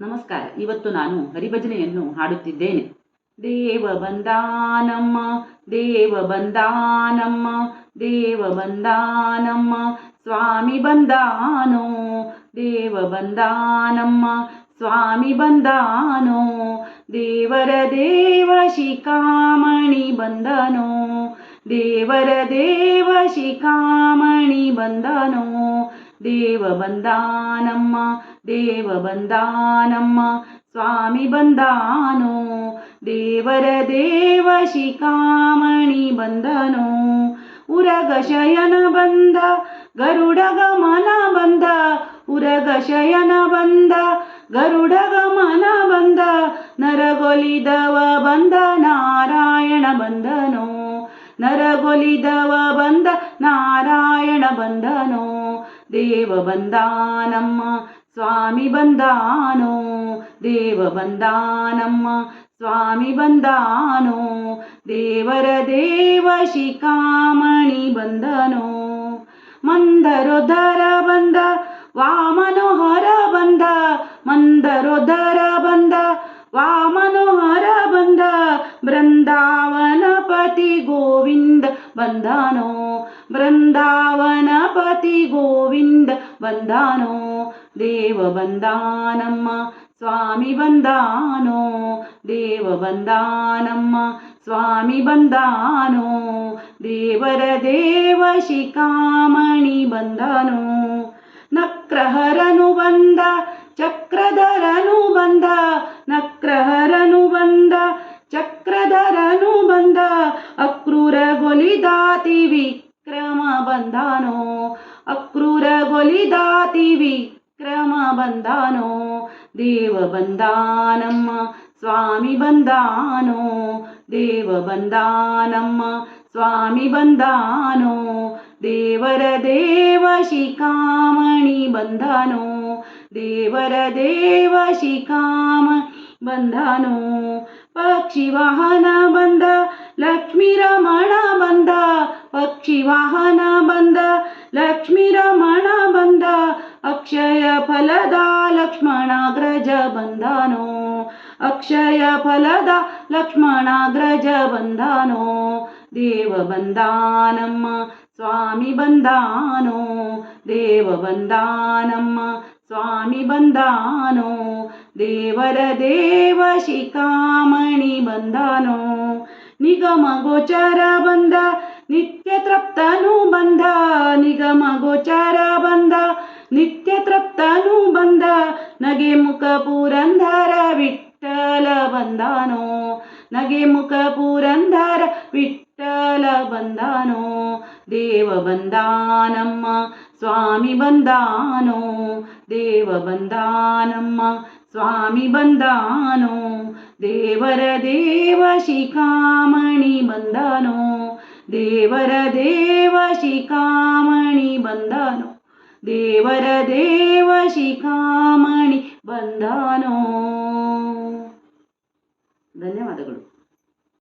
ನಮಸ್ಕಾರ. ಇವತ್ತು ನಾನು ಹರಿಭಜನೆಯನ್ನು ಹಾಡುತ್ತಿದ್ದೇನೆ. ದೇವ ಬಂದಾನಮ್ಮ ದೇವ ಬಂದಾನಮ್ಮ ದೇವ ಬಂದಾನಮ್ಮ, ಸ್ವಾಮಿ ಬಂದಾನೋ, ದೇವ ಬಂದಾನಮ್ಮ, ಸ್ವಾಮಿ ಬಂದಾನೋ, ದೇವರ ದೇವ ಶಿಖಾಮಣಿ ಬಂದನೋ, ದೇವರ ದೇವ ಶಿಖಾಮಣಿ ಬಂದನೋ ದೇವ ಬಂದಾನಮ್ಮ ದೇವ ಬಂದಾನಮ್ಮ ಸ್ವಾಮಿ ಬಂದಾನೋ, ದೇವರ ದೇವ ಶಿಖಾಮಣಿ ಬಂದನೋ ಉರಗ ಶಯನ ಬಂದ ಗರುಡ ಗಮನ ಬಂದ ಉರಗ ಶಯನ ಬಂದ ಗರುಡ ಗಮನ ಬಂದ, ನರಗೊಲಿದವ ಬಂದ, ನಾರಾಯಣ ಬಂದನೋ, ನರಗೊಲಿದವ ಬಂದ, ನಾರಾಯಣ ಬಂದನೋ. देवबन्धानम् स्वामि बन्धानो बन्दानो देव वन्दानम् स्वामी बो देवर देव शिखमणि बनो मन्दरोदर बामनोहर बरोदर बामनोहर बृन्दवनपति गोविन्द बन्धनो वृन्दावनपति गोविन्द वन्दनो देववन्दानम् स्वामी वन्दानो देववन्दानम् स्वामी वन्दानो देवर देवशिखामणि वन्दनो नक्रहरनुबन्ध चक्र ಬಂದಾನೋ? ಅಕ್ರೂರ ಗೊಲಿದಾತಿ ವಿಕ್ರಮ ಬಂದಾನೋ? ದೇವ ಬಂದಾನಮ್ಮ, ಸ್ವಾಮಿ ಬಂದಾನೋ? ದೇವ ಬಂದಾನಮ್ಮ, ಸ್ವಾಮಿ ಬಂದಾನೋ? ದೇವರ ದೇವ ಶಿಖಾಮಣಿ ಬಂದಾನೋ? ದೇವರ ದೇವ ಶಿಖಾಮ ಬಂದಾನೋ? ಪಕ್ಷಿ ವಾಹನ ಬಂದ, ಲಕ್ಷ್ಮೀ ರಮಣ ಬಂದ, ಪಕ್ಷಿ ವಾಹನ ಲಕ್ಷ್ಮೀ ರಮಣ ಬಂದ, ಅಕ್ಷಯ ಫಲದ ಲಕ್ಷ್ಮಣಾಗ್ರಜ ಬಂದಾನೋ? ಅಕ್ಷಯ ಫಲದ ಲಕ್ಷ್ಮಣಾಗ್ರಜ ಬಂದಾನೋ? ದೇವ ಬಂದಾನಮ್ಮ, ಸ್ವಾಮಿ ಬಂದಾನೋ? ದೇವ ಬಂದಾನಮ್ಮ, ಸ್ವಾಮಿ ಬಂದಾನೋ? ದೇವರ ದೇವ ಶಿಖಾಮಣಿ ಬಂದಾನೋ? ನಿಗಮ ಗೋಚರ ಬಂದ, ನಿತ್ಯ ತೃಪ್ತನು ಬಂದ ನಗೆ ಮುಖ ಪುರಂದರ ವಿಠಲ ಬಂದಾನೋ? ನಗೆ ಮುಖ ಪುರಂದರ ವಿಠಲ ಬಂದಾನೋ? ದೇವ ಬಂದಾನಮ್ಮ, ಸ್ವಾಮಿ ಬಂದಾನೋ? ದೇವ ಬಂದಾನಮ್ಮ, ಸ್ವಾಮಿ ಬಂದಾನೋ? ದೇವರ ದೇವ ಶಿಖಾಮಣಿ ಬಂದಾನೋ? ದೇವರ ದೇವ ಶಿಖಾಮಣಿ ಬಂದಾನೋ? ದೇವರ ದೇವ ಶಿಖಾಮಣಿ ಬಂದನೋ ಧನ್ಯವಾದಗಳು.